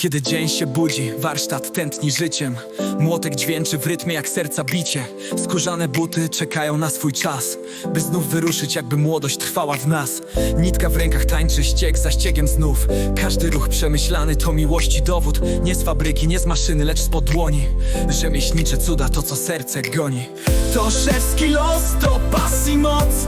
Kiedy dzień się budzi, warsztat tętni życiem. Młotek dźwięczy w rytmie jak serca bicie. Skórzane buty czekają na swój czas By znów wyruszyć jakby młodość trwała w nas. Nitka w rękach tańczy, ścieg za ściegiem znów. Każdy ruch przemyślany to miłości dowód. Nie z fabryki, nie z maszyny, lecz z dłoni Rzemieślnicze cuda to co serce goni. To szewski los, to pasji moc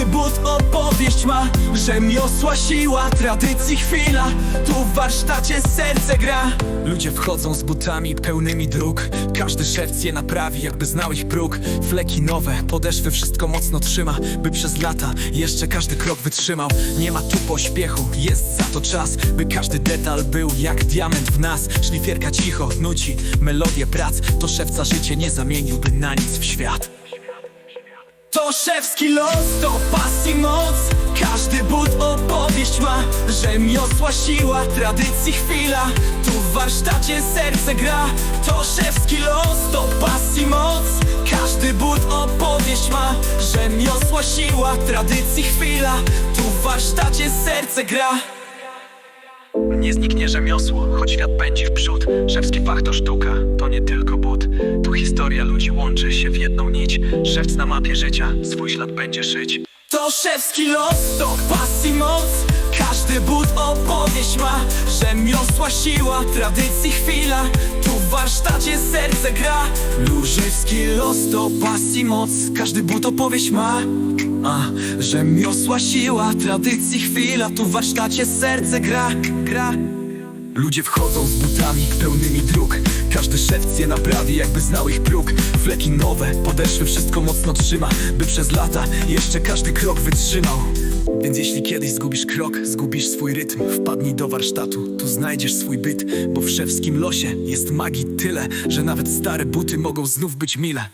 Każdy but opowieść ma Rzemiosła siła, tradycji chwila. Tu w warsztacie serce gra. Ludzie wchodzą z butami pełnymi dróg. Każdy szewc je naprawi, jakby znał ich próg. Fleki nowe, podeszwy wszystko mocno trzyma By przez lata jeszcze każdy krok wytrzymał. Nie ma tu pośpiechu, jest za to czas By każdy detal był jak diament w nas. Szlifierka cicho nuci melodię prac To szewca życie nie zamieniłby na nic w świat to szewski los, to pasji moc. Każdy but opowieść ma. Rzemiosła siła, tradycji chwila. Tu w warsztacie serce gra. To szewski los, to pasji moc. Każdy but opowieść ma. Rzemiosła siła, tradycji chwila. Tu w warsztacie serce gra nie zniknie rzemiosło, choć świat pędzi w przód. Szewski fach to sztuka, to nie tylko but. Tu historia ludzi łączy się w jedną nić. Szewc na mapie życia, swój ślad będzie szyć. To szewski los, to pasji moc. Każdy but opowieść ma. Rzemiosła siła, tradycji chwila. Tu w warsztacie serce gra. Lużewski los to pasji moc. Każdy but opowieść ma a, Rzemiosła siła, tradycji chwila Tu w warsztacie serce gra, gra. Ludzie wchodzą z butami pełnymi dróg. Każdy szewc je naprawi jakby znał ich próg. Fleki nowe, podeszwy wszystko mocno trzyma By przez lata jeszcze każdy krok wytrzymał. Więc jeśli kiedyś zgubisz krok, zgubisz swój rytm Wpadnij do warsztatu, tu znajdziesz swój byt Bo w szewskim losie jest magii tyle Że nawet stare buty mogą znów być mile